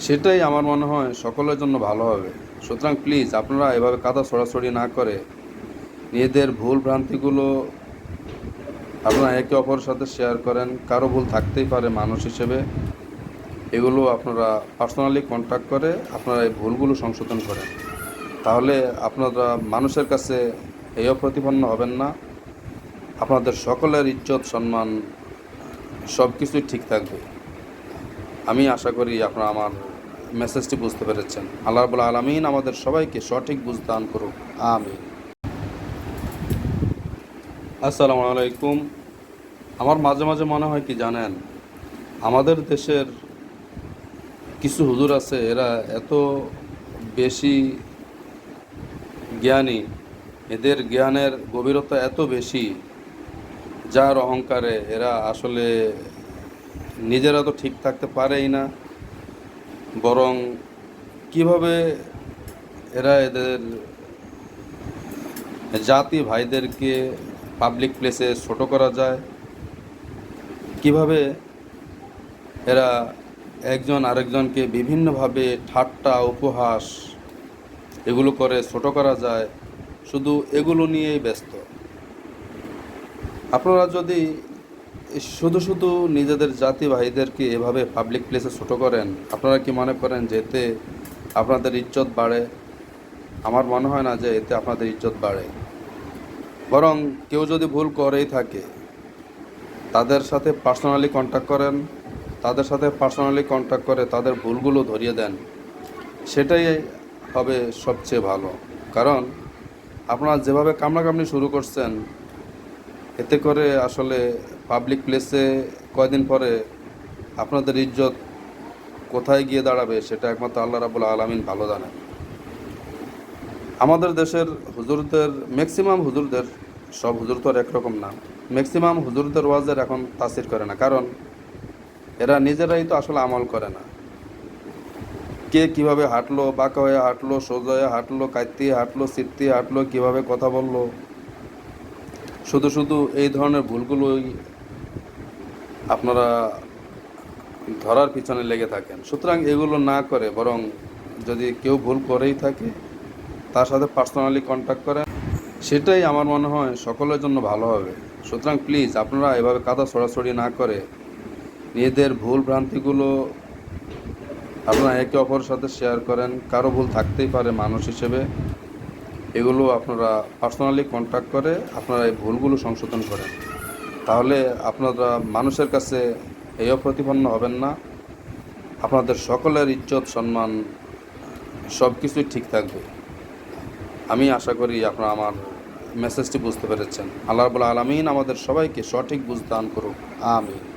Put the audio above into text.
সেটাই আমার মনে হয় সকলের জন্য ভালো হবে। সুতরাং প্লিজ আপনারা এভাবে কাদা সরাসরি না করে নিজেদের ভুল ভ্রান্তিগুলো আপনারা একে অপরের সাথে শেয়ার করেন। কারও ভুল থাকতেই পারে মানুষ হিসেবে। এগুলো আপনারা পার্সোনালি কন্ট্যাক্ট করে আপনারা এই ভুলগুলো সংশোধন করেন। তাহলে আপনারা মানুষের কাছে এই অপ্রতিপন্ন হবেন না। আপনাদের সকলের ইজ্জত, সম্মান সব কিছুই ঠিক থাকবে। আমি আশা করি আপনারা আমার মেসেজটি বুঝতে পেরেছেন। আল্লাহ রাবুল আলমিন আমাদের সবাইকে সঠিক বুঝ দান করুক। আমি আসসালামু আলাইকুম। আমার মাঝে মাঝে মনে হয় কি জানেন, আমাদের দেশের কিছু হুজুর আছে, এরা এত বেশি জ্ঞানী, এদের জ্ঞানের গভীরতা এত বেশি, যার অহংকারে এরা আসলে নিজেরা তো ঠিক থাকতে পারেই না। বরং কীভাবে এরা এদের জাতি ভাইদেরকে পাবলিক প্লেসে ছোট করা যায়? কীভাবে এরা একজন আরেকজনকে বিভিন্নভাবে ঠাট্টা, উপহাস এগুলো করে ছোট করা যায়? শুধু এগুলো নিয়েই ব্যস্ত। আপনারা যদি শুধু শুধু নিজেদের জাতি ভাইদেরকে এভাবে পাবলিক প্লেসে ছোট করেন, আপনারা কি মনে করেন যে এতে আপনাদের ইজ্জত বাড়ে? আমার মনে হয় না যে এতে আপনাদের ইজ্জত বাড়ে। বরং কেউ যদি ভুল করেই থাকে, তাদের সাথে পার্সোনালি কন্ট্যাক্ট করেন, তাদের সাথে পার্সোনালি কন্ট্যাক্ট করে তাদের ভুলগুলো ধরিয়ে দেন, সেটাই হবে সবচেয়ে ভালো। কারণ আপনারা যেভাবে কামড়াকামড়ি শুরু করছেন, এতে করে আসলে পাবলিক প্লেসে কয়দিন পরে আপনাদের ইজ্জত কোথায় গিয়ে দাঁড়াবে সেটা একমাত্র আল্লাহ রাবুল আলমিন ভালো জানেন। আমাদের দেশের হুজুরদের ম্যাক্সিমাম হুজুরদের, সব হুজুর তো আর একরকম না। ম্যাক্সিমাম হুজুরদের ওয়াজের এখন তাসির করে না। কারণ এরা নিজেরাই তো আসলে আমল করে না। কে কীভাবে হাঁটলো, বাঁকা হয়ে হাঁটলো, সোজা হয়ে হাঁটলো কাইতে হাঁটলো সিত্তি হাঁটলো, কীভাবে কথা বলল। শুধু শুধু এই ধরনের ভুলগুলোই আপনারা ধরার পিছনে লেগে থাকেন। সুতরাং এগুলো না করে বরং যদি কেউ ভুল করেই থাকে, তার সাথে পার্সোনালি কন্ট্যাক্ট করেন। সেটাই আমার মনে হয় সকলের জন্য ভালো হবে। সুতরাং প্লিজ আপনারা এভাবে কাদা ছড়াছড়ি না করে নিজেদের ভুল ভ্রান্তিগুলো আপনারা একে অপরের সাথে শেয়ার করেন। কারও ভুল থাকতেই পারে মানুষ হিসেবে। এগুলো আপনারা পার্সোনালি কন্ট্যাক্ট করে আপনারা এই ভুলগুলো সংশোধন করেন। তাহলে আপনারা মানুষের কাছে এই অপ্রতিপন্ন হবেন না। আপনাদের সকলের ইজ্জত, সম্মান সব কিছুই ঠিক থাকবে। আমি আশা করি আপনারা আমার মেসেজটি বুঝতে পেরেছেন। আল্লাহ আলমিন আমাদের সবাইকে সঠিক বুঝ দান করুক। আমিন।